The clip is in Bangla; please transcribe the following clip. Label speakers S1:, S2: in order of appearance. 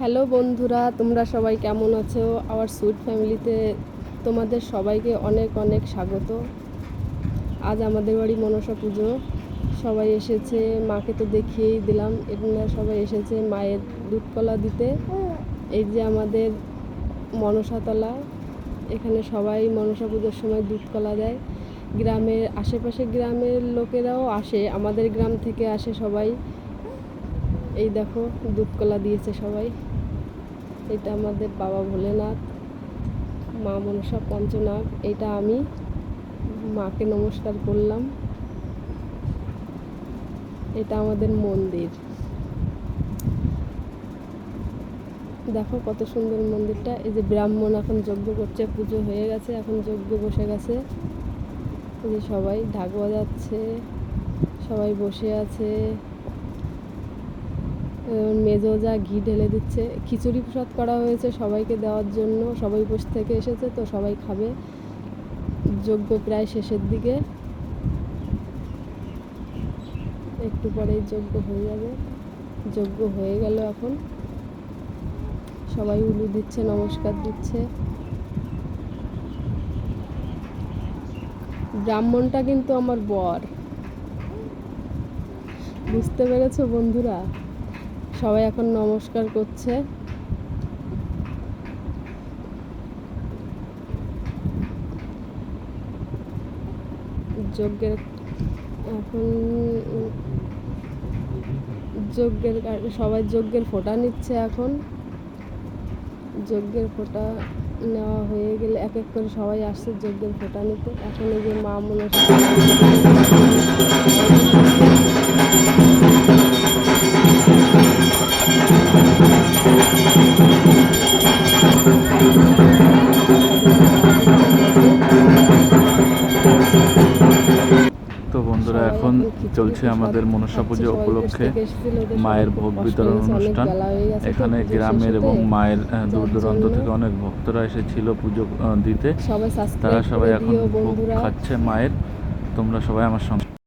S1: হ্যালো বন্ধুরা, তোমরা সবাই কেমন আছো? আমার সুইট ফ্যামিলিতে তোমাদের সবাইকে অনেক অনেক স্বাগত। আজ আমাদের বাড়ি মনসা পুজো। সবাই এসেছে, মাকে তো দেখিয়েই দিলাম। এখানে সবাই এসেছে মায়ের দুধকলা দিতে। এই যে আমাদের মনসাতলা, এখানে সবাই মনসা পুজোর সময় দুধকলা দেয়। গ্রামের আশেপাশে গ্রামের লোকেরাও আসে, আমাদের গ্রাম থেকে আসে সবাই। এই দেখো, দুধকলা দিয়েছে সবাই। এটা আমাদের বাবা ভোলেনাথ, মা মনসা পঞ্চনাগ, এটা আমি মাকে নমস্কার করলাম। এটা আমাদের মন্দির। দেখো কত সুন্দর মন্দিরটা। এই যে ব্রাহ্মণ এখন যজ্ঞ করছে, পুজো হয়ে গেছে, এখন যজ্ঞ বসে গেছে। এই যে সবাই ঢাক বাজাচ্ছে সবাই বসে আছে। মেজো যা ঘি ঢেলে দিচ্ছে, খিচুড়ি প্রসাদ করা হয়েছে সবাইকে দেওয়ার জন্য, সবাই উপোস থেকে এসেছে তো সবাই খাবে। যজ্ঞ প্রায় শেষের দিকে। একটু পরেই যজ্ঞ হয়ে যাবে। যজ্ঞ হয়ে গেল এখন। সবাই উলু দিচ্ছে, নমস্কার দিচ্ছে। ব্রাহ্মণটা কিন্তু আমার বর। বুঝতে পেরেছ বন্ধুরা? সবাই এখন নমস্কার করছে। যজ্ঞের এখন যজ্ঞের সবাই যজ্ঞের ফোঁটা নিচ্ছে এখন। যজ্ঞের ফোঁটা নেওয়া হয়ে গেলে এক এক করে সবাই আসছে যজ্ঞের ফোঁটা নিতে। এখন এই যে মা মনে
S2: তো বন্ধুরা এখন চলছে আমাদের মনসা পুজো উপলক্ষে মায়ের ভোগ বিতরণ অনুষ্ঠান। এখানে গ্রামের এবং মায়ের দূর দূরান্ত থেকে অনেক ভক্তরা এসেছিল পুজো দিতে। তারা সবাই এখন ভোগ খাচ্ছে মায়ের। তোমরা সবাই আমার সঙ্গে